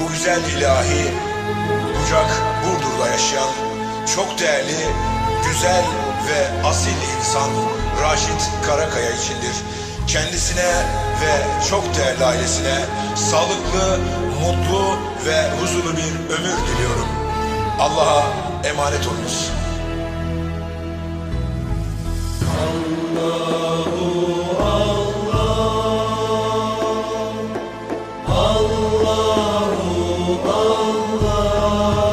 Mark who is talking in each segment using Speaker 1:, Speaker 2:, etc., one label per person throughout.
Speaker 1: bu güzel ilahi Bucak Burdur'da yaşayan çok değerli, güzel ve asil insan Raşit Karakaya içindir. Kendisine ve çok değerli ailesine sağlıklı, mutlu ve huzurlu bir ömür diliyorum. Allah'a emanet olunuz. Allah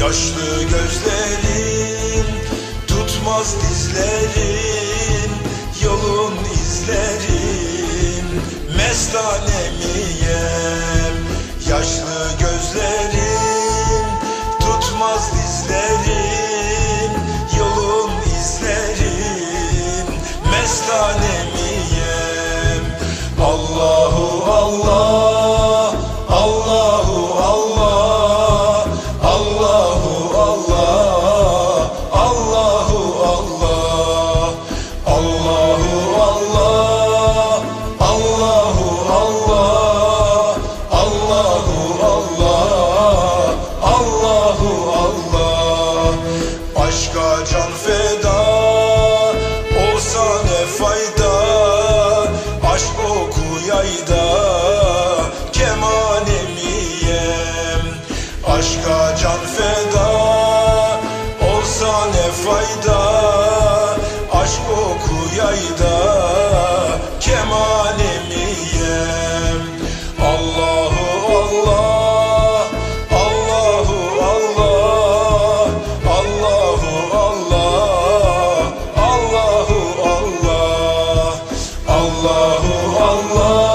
Speaker 1: Yaşlı gözlerin tutmaz dizlerin Yolun izlerin mestanemiyem Allah. Aşka can feda olsa ne fayda? Aşk oku yayda Allahu Allah.